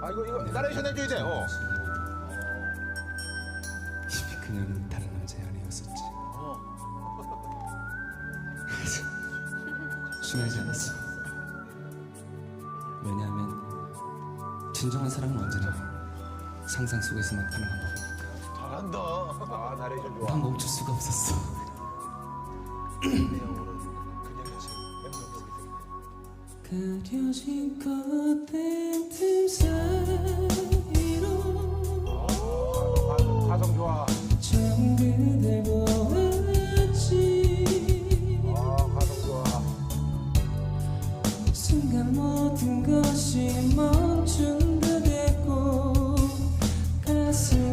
아 이거 이거 나레이션 해줘야 돼. 어. 이미 그녀는 다른 남자의 아내였었지. 중요하지 않았어. 왜냐하면 진정한 사랑은 언제나 상상 속에서만 가능한 법이니까. 잘한다. 아 나레이션 좋아. 난 멈출 수가 없었어. 그려진 것들 틈 사이로 화성 좋아. 처음 그댈 지. 아, 화성 좋아. 순간 모든 것이 멈춘 듯했고 가슴